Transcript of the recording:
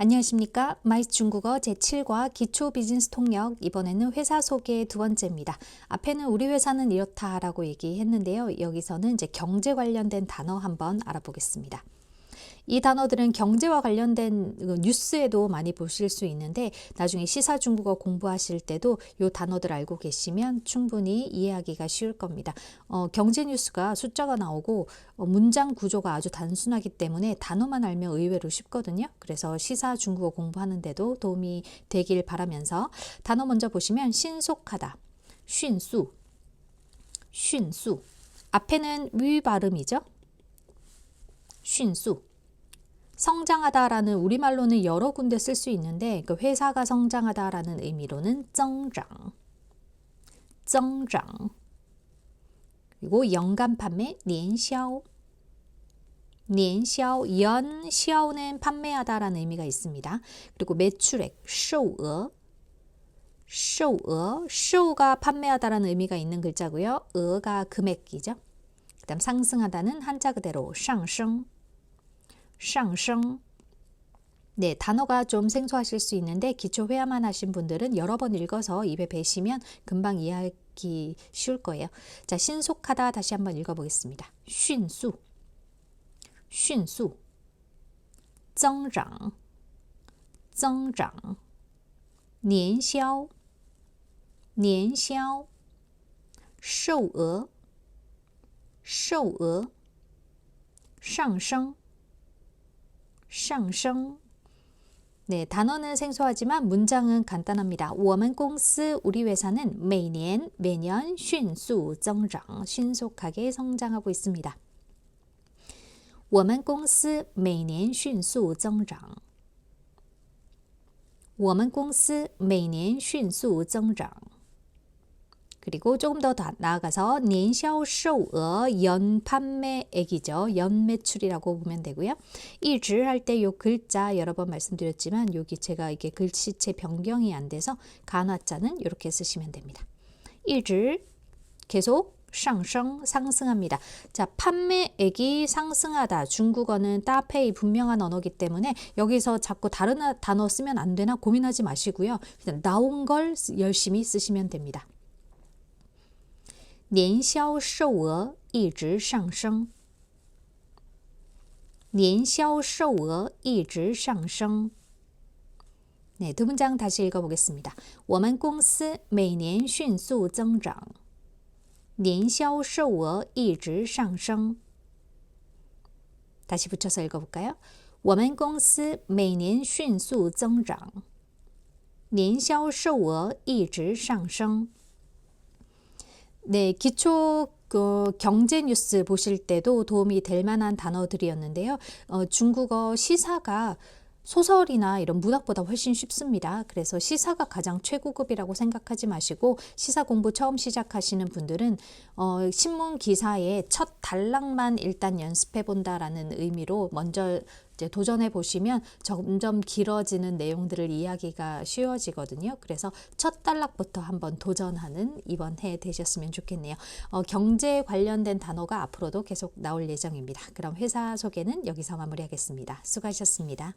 안녕하십니까. 마이스 중국어 제7과 기초 비즈니스 통역 이번에는 회사 소개 두 번째입니다. 앞에는 우리 회사는 이렇다라고 얘기했는데요. 여기서는 이제 경제 관련된 단어 한번 알아보겠습니다. 이 단어들은 경제와 관련된 그 뉴스에도 많이 보실 수 있는데 나중에 시사 중국어 공부하실 때도 이 단어들 알고 계시면 충분히 이해하기가 쉬울 겁니다. 어, 경제 뉴스가 숫자가 나오고 어, 문장 구조가 아주 단순하기 때문에 단어만 알면 의외로 쉽거든요. 그래서 시사 중국어 공부하는데도 도움이 되길 바라면서 단어 먼저 보시면 신속하다, 쉰수, 쉰수 앞에는 위 발음이죠. 쉰수 성장하다라는 우리말로는 여러 군데 쓸 수 있는데 그 회사가 성장하다라는 의미로는 增长, 增长. 그리고 연간 판매 年销, 年销, 연销는 판매하다라는 의미가 있습니다. 그리고 매출액 售额, 售额, 售가 판매하다라는 의미가 있는 글자고요. 额가 금액이죠. 그다음 상승하다는 한자 그대로 上升. 上升. 네, 단어가 좀 생소하실 수 있는데 기초 회화만 하신 분들은 여러 번 읽어서 입에 배시면 금방 이해하기 쉬울 거예요. 자, 신속하다 다시 한번 읽어보겠습니다. 迅速, 迅速, 增长, 增长, 年销, 年销, 售额, 售额, 上升. 上升. 네, 단어는 생소하지만 문장은 간단합니다. 我们公司 우리 회사는 매년 매년 迅速 增长, 신속하게 성장하고 있습니다. 我们公司每年迅速增长.我们公司每年迅速增长. 그리고 조금 더 나아가서 年销售额 연판매액이죠. 연매출이라고 보면 되고요. 이즈 할때 요 글자 여러 번 말씀드렸지만 여기 제가 이게 글씨체 변경이 안 돼서 간화자는 이렇게 쓰시면 됩니다. 이즈 계속 上升 상승합니다. 자, 판매액이 상승하다. 중국어는 따페이 분명한 언어기 때문에 여기서 자꾸 다른 단어 쓰면 안 되나 고민하지 마시고요. 그냥 나온 걸 열심히 쓰시면 됩니다. 年销售额一直上升。年销售额一直上升。 네, 두 문장 다시 읽어보겠습니다. 我们公司每年迅速增长，年销售额一直上升。 다시 붙여서 읽어볼까요? 我们公司每年迅速增长，年销售额一直上升。 네, 기초 그 경제 뉴스 보실 때도 도움이 될 만한 단어들이었는데요. 어, 중국어 시사가 소설이나 이런 문학보다 훨씬 쉽습니다. 그래서 시사가 가장 최고급이라고 생각하지 마시고 시사 공부 처음 시작하시는 분들은 어, 신문 기사의 첫 단락만 일단 연습해 본다라는 의미로 먼저 이제 도전해 보시면 점점 길어지는 내용들을 이야기가 쉬워지거든요. 그래서 첫 단락부터 한번 도전하는 이번 해 되셨으면 좋겠네요. 어, 경제 관련된 단어가 앞으로도 계속 나올 예정입니다. 그럼 회사 소개는 여기서 마무리하겠습니다. 수고하셨습니다.